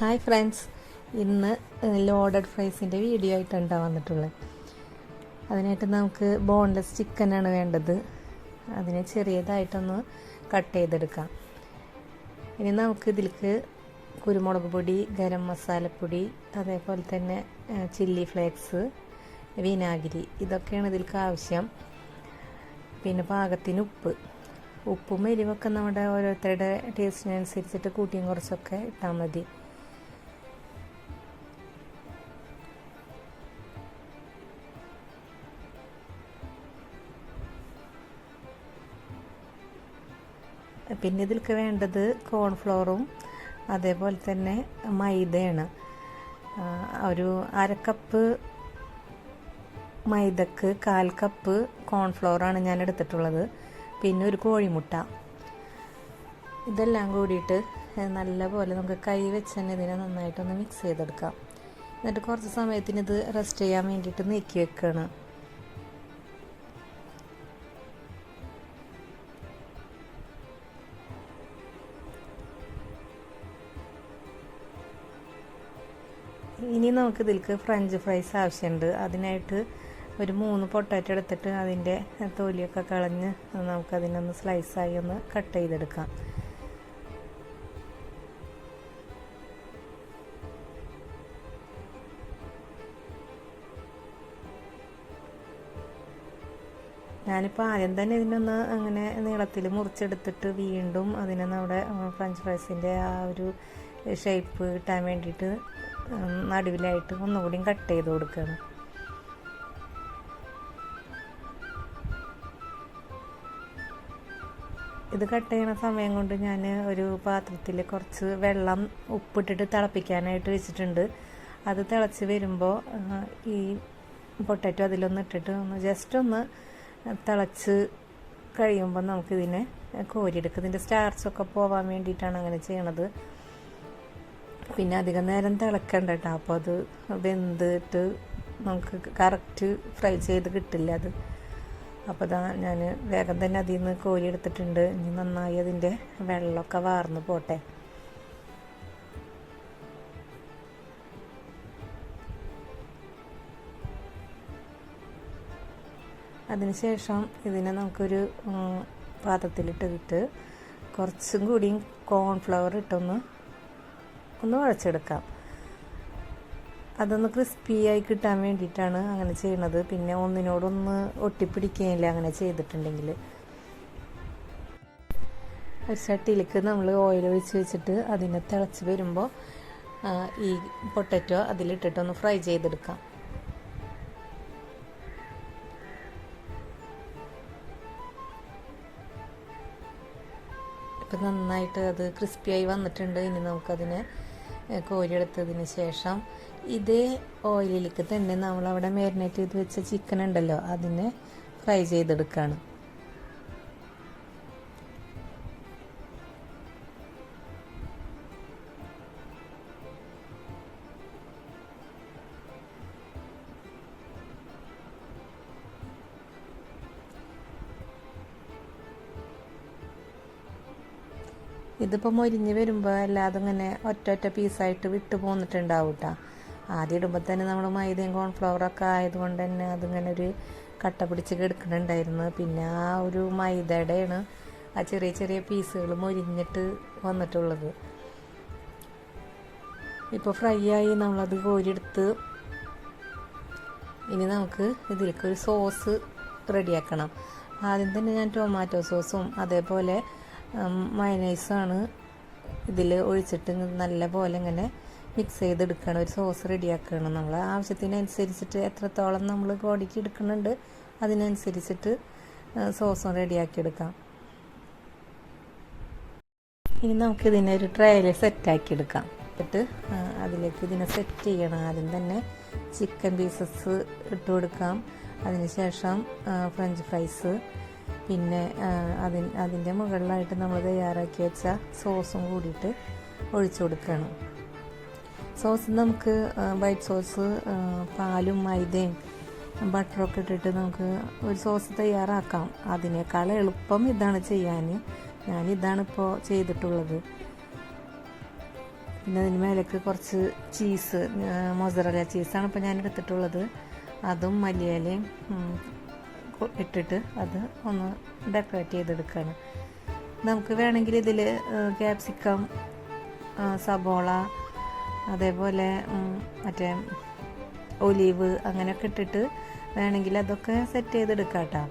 Hi friends ഇന്ന് loaded ഫ്രൈസിന്റെ video ആയിട്ടാണ് വന്നിട്ടുള്ളത്. അതിനായിട്ട് നമുക്ക് ബോൺലെസ് ചിക്കനാണ് വേണ്ടത്. അതിനെ ചെറിയതായിട്ടൊന്ന് കട്ട് ചെയ്തെടുക്കാം. ഇനി നമുക്ക് ഇതിലേക്ക് കുരുമുളക് പൊടി ഗരം മസാലപ്പൊടി അതേപോലെ തന്നെ ചില്ലി ഫ്ലേക്സ് വിനാഗിരി ഇതൊക്കെയാണ് ഇതിൽക്ക് ആവശ്യം. പിന്നെ പാകത്തിന് ഉപ്പ്. ഉപ്പും എരിവൊക്കെ നമ്മുടെ ഓരോരുത്തരുടെ ടേസ്റ്റിനനുസരിച്ചിട്ട് കൂട്ടിയും കുറച്ചൊക്കെ ഇട്ടാൽ മതി. പിന്നെ ഇതിൽക്ക് വേണ്ടത് കോൺഫ്ലോറും അതേപോലെ തന്നെ മൈദയാണ്. ഒരു അരക്കപ്പ് മൈദക്ക് കാൽ കപ്പ് കോൺഫ്ലോറാണ് ഞാൻ എടുത്തിട്ടുള്ളത്. പിന്നെ ഒരു കോഴിമുട്ട. ഇതെല്ലാം കൂടിയിട്ട് നല്ലപോലെ നമുക്ക് കൈ വെച്ച് തന്നെ ഇതിനെ നന്നായിട്ടൊന്ന് മിക്സ് ചെയ്തെടുക്കാം. എന്നിട്ട് കുറച്ച് സമയത്തിന് ഇത് റെസ്റ്റ് ചെയ്യാൻ വേണ്ടിയിട്ട് നീക്കി വെക്കുകയാണ് ഇനി നമുക്ക് ഇതിൽക്ക് ഫ്രഞ്ച് ഫ്രൈസ് ആവശ്യമുണ്ട് അതിനായിട്ട് ഒരു മൂന്ന് പൊട്ടാറ്റോ എടുത്തിട്ട് അതിന്റെ തൊലിയൊക്കെ കളഞ്ഞ് നമുക്കതിനൊന്ന് സ്ലൈസായി ഒന്ന് കട്ട് ചെയ്തെടുക്കാം. ഞാനിപ്പോൾ ആദ്യം തന്നെ ഇതിനൊന്ന് അങ്ങനെ നീളത്തിൽ മുറിച്ചെടുത്തിട്ട് വീണ്ടും അതിനെ നമ്മുടെ ഫ്രഞ്ച് ഫ്രൈസിന്റെ ആ ഒരു ഷേപ്പ് കിട്ടാൻ വേണ്ടിയിട്ട് നടുവിലായിട്ട് ഒന്നുകൂടി കട്ട് ചെയ്ത് കൊടുക്കുകയാണ് ഇത് കട്ട് ചെയ്യണ സമയം കൊണ്ട് ഞാൻ ഒരു പാത്രത്തിൽ കുറച്ച് വെള്ളം ഉപ്പിട്ടിട്ട് തിളപ്പിക്കാനായിട്ട് വെച്ചിട്ടുണ്ട്. അത് തിളച്ച് വരുമ്പോൾ ഈ പൊട്ടറ്റോ അതിലൊന്ന് ഇട്ടിട്ട് ഒന്ന് ജസ്റ്റ് ഒന്ന് തിളച്ച് കഴിയുമ്പോൾ നമുക്കിതിനെ കോരിയെടുക്കും. ഇതിന്റെ സ്റ്റാർച്ചൊക്കെ പോവാൻ വേണ്ടിയിട്ടാണ് അങ്ങനെ ചെയ്യണത്. പിന്നെ അധികം നേരം തിളക്കണ്ട കേട്ടോ അപ്പോൾ അത് വെന്തിട്ട് നമുക്ക് കറക്റ്റ് ഫ്രൈ ചെയ്ത് കിട്ടില്ല അത്. അപ്പോൾ ഇതാ ഞാൻ വേഗം തന്നെ അതിൽ നിന്ന് കോരി എടുത്തിട്ടുണ്ട്. ഇനി നന്നായി അതിന്റെ വെള്ളമൊക്കെ വാർന്ന് പോട്ടെ. അതിനുശേഷം ഇതിനെ നമുക്കൊരു പാത്രത്തിലിട്ടിട്ട് കുറച്ചും കൂടിയും കോൺഫ്ലവർ ഇട്ടൊന്ന് ഒന്ന് കുഴച്ചെടുക്കാം അതൊന്ന് ക്രിസ്പിയായി കിട്ടാൻ വേണ്ടിയിട്ടാണ് അങ്ങനെ ചെയ്യണത്. പിന്നെ ഒന്നിനോടൊന്ന് ഒട്ടിപ്പിടിക്കുകയില്ല അങ്ങനെ ചെയ്തിട്ടുണ്ടെങ്കിൽ ഒരു ചട്ടിയിലേക്ക് നമ്മൾ ഓയിൽ ഒഴിച്ച് വെച്ചിട്ട് അതിനെ തിളച്ച് വരുമ്പോൾ ഈ പൊട്ടറ്റോ അതിലിട്ടിട്ടൊന്ന് ഫ്രൈ ചെയ്തെടുക്കാം. ഇപ്പം നന്നായിട്ട് അത് ക്രിസ്പിയായി വന്നിട്ടുണ്ട്. ഇനി നമുക്കതിനെ കോരിയെടുത്തതിന് ശേഷം ഇതേ ഓയിലിലേക്ക് തന്നെ നമ്മളവിടെ മാരിനേറ്റ് ചെയ്ത് വെച്ച ചിക്കൻ ഉണ്ടല്ലോ അതിനെ ഫ്രൈ ചെയ്തെടുക്കുകയാണ് ഇതിപ്പോൾ മൊരിഞ്ഞ് വരുമ്പോൾ എല്ലാതും ഇങ്ങനെ ഒറ്റ ഒറ്റ പീസായിട്ട് വിട്ട് പോന്നിട്ടുണ്ടാവും കേട്ടോ ആദ്യം ഇടുമ്പോൾ തന്നെ നമ്മൾ മൈദയും കോൺഫ്ലവറൊക്കെ ആയതുകൊണ്ട് തന്നെ അതിങ്ങനെ ഒരു കട്ട പിടിച്ച് കിടക്കുന്നുണ്ടായിരുന്നു പിന്നെ ആ ഒരു മൈദയുടെയാണ് ആ ചെറിയ ചെറിയ പീസുകൾ മൊരിഞ്ഞിട്ട് വന്നിട്ടുള്ളത്. ഇപ്പോൾ ഫ്രൈ ആയി നമ്മളത് കോരിയെടുത്ത് ഇനി നമുക്ക് ഇതിലേക്ക് ഒരു സോസ് റെഡിയാക്കണം. ആദ്യം തന്നെ ഞാൻ ടൊമാറ്റോ സോസും അതേപോലെ മയനൈസാണ് ഇതിൽ ഒഴിച്ചിട്ട് നല്ല പോലെ ഇങ്ങനെ മിക്സ് ചെയ്തെടുക്കണം. ഒരു സോസ് റെഡിയാക്കണം നമ്മൾ ആവശ്യത്തിനനുസരിച്ചിട്ട് എത്രത്തോളം നമ്മൾ കോടിക്ക് എടുക്കുന്നുണ്ട് അതിനനുസരിച്ചിട്ട് സോസും റെഡിയാക്കി എടുക്കാം ഇനി നമുക്കിതിനെ ഒരു ട്രയൽ സെറ്റാക്കി എടുക്കാം എന്നിട്ട് അതിലേക്ക് ഇതിനെ സെറ്റ് ചെയ്യണം. ആദ്യം തന്നെ ചിക്കൻ പീസസ് ഇട്ട് കൊടുക്കാം. അതിനുശേഷം ഫ്രഞ്ച് ഫ്രൈസ് പിന്നെ അതി അതിന്റെ മുകളിലായിട്ട് നമ്മൾ തയ്യാറാക്കി വെച്ച സോസും കൂടിയിട്ട് ഒഴിച്ചു കൊടുക്കണം. സോസ് നമുക്ക് വൈറ്റ് സോസ് പാലും മൈദയും ബട്ടറൊക്കെ ഇട്ടിട്ട് നമുക്ക് ഒരു സോസ് തയ്യാറാക്കാം. അതിനേക്കാൾ എളുപ്പം ഇതാണ് ചെയ്യാൻ ഇപ്പോൾ ചെയ്തിട്ടുള്ളത്. പിന്നെ അതിന് മേലേക്ക് കുറച്ച് ചീസ് മൊസറല ചീസാണ് ഇപ്പോൾ ഞാൻ എടുത്തിട്ടുള്ളത് അതും മല്ലിയിലയും ഇട്ടിട്ട് അത് ഒന്ന് ഡെക്കറേറ്റ് ചെയ്തെടുക്കുകയാണ് നമുക്ക് വേണമെങ്കിൽ ഇതിൽ ക്യാപ്സിക്കം സബോള അതേപോലെ മറ്റേ ഒലീവ് അങ്ങനെയൊക്കെ ഇട്ടിട്ട് വേണമെങ്കിൽ അതൊക്കെ സെറ്റ് ചെയ്തെടുക്കാം കേട്ടോ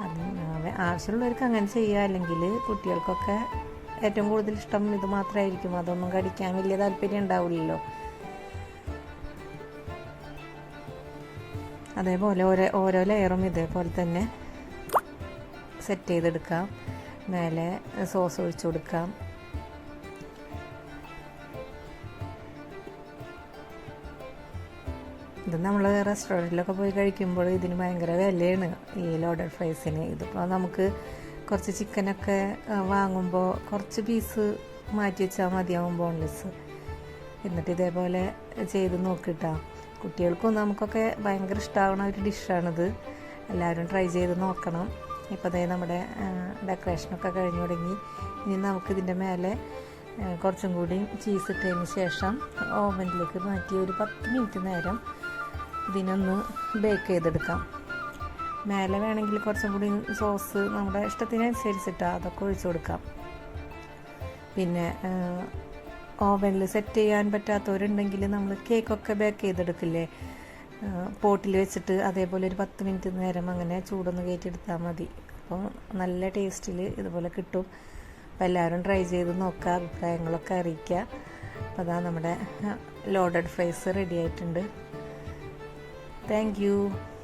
അത് ആവശ്യമുള്ളവർക്ക് അങ്ങനെ ചെയ്യുക അല്ലെങ്കിൽ കുട്ടികൾക്കൊക്കെ ഏറ്റവും കൂടുതൽ ഇഷ്ടം ഇത് മാത്രമായിരിക്കും. അതൊന്നും കടിക്കാൻ വലിയ താല്പര്യം ഉണ്ടാവില്ലല്ലോ. അതേപോലെ ഓരോ ഓരോ ലെയറും ഇതേപോലെ തന്നെ സെറ്റ് ചെയ്തെടുക്കാം. മേലെ സോസ് ഒഴിച്ചു കൊടുക്കാം. ഇത് നമ്മൾ റെസ്റ്റോറന്റിലൊക്കെ പോയി കഴിക്കുമ്പോൾ ഇതിന് ഭയങ്കര വിലയാണ് ഈ ലോഡഡ് ഫ്രൈസിന് ഇതിപ്പോൾ നമുക്ക് കുറച്ച് ചിക്കനൊക്കെ വാങ്ങുമ്പോൾ കുറച്ച് പീസ് മാറ്റി വെച്ചാൽ മതിയാവും ബോൺലെസ് എന്നിട്ട് ഇതേപോലെ ചെയ്ത് നോക്കിട്ടാ കുട്ടികൾക്കും നമുക്കൊക്കെ ഭയങ്കര ഇഷ്ടമാവുന്ന ഒരു ഡിഷാണിത്. എല്ലാവരും ട്രൈ ചെയ്ത് നോക്കണം. ഇപ്പോൾ അതേ നമ്മുടെ ഡെക്കറേഷനൊക്കെ കഴിഞ്ഞു തുടങ്ങി. ഇനി നമുക്കിതിന്റെ മേലെ കുറച്ചും കൂടി ചീസ് ഇട്ടതിന് ശേഷം ഓവനിലേക്ക് മാറ്റി ഒരു പത്ത് മിനിറ്റ് നേരം ഇതിനൊന്ന് ബേക്ക് ചെയ്തെടുക്കാം. മേലെ വേണമെങ്കിൽ കുറച്ചും കൂടി സോസ് നമ്മുടെ ഇഷ്ടത്തിനനുസരിച്ചിട്ട് അതൊക്കെ ഒഴിച്ചു കൊടുക്കാം. പിന്നെ ഓവനിൽ സെറ്റ് ചെയ്യാൻ പറ്റാത്തവരുണ്ടെങ്കിൽ നമ്മൾ കേക്കൊക്കെ ബേക്ക് ചെയ്തെടുക്കില്ലേ? പോട്ടിൽ വെച്ചിട്ട് അതേപോലെ ഒരു പത്ത് മിനിറ്റ് നേരം അങ്ങനെ ചൂടൊന്ന് കയറ്റിയെടുത്താൽ മതി. അപ്പോൾ നല്ല ടേസ്റ്റിൽ ഇതുപോലെ കിട്ടും. അപ്പോൾ എല്ലാവരും ട്രൈ ചെയ്ത് നോക്കുക അഭിപ്രായങ്ങളൊക്കെ അറിയിക്കുക അപ്പോൾ അതാ നമ്മുടെ ലോഡഡ് ഫ്രൈസ് റെഡി ആയിട്ടുണ്ട്. താങ്ക്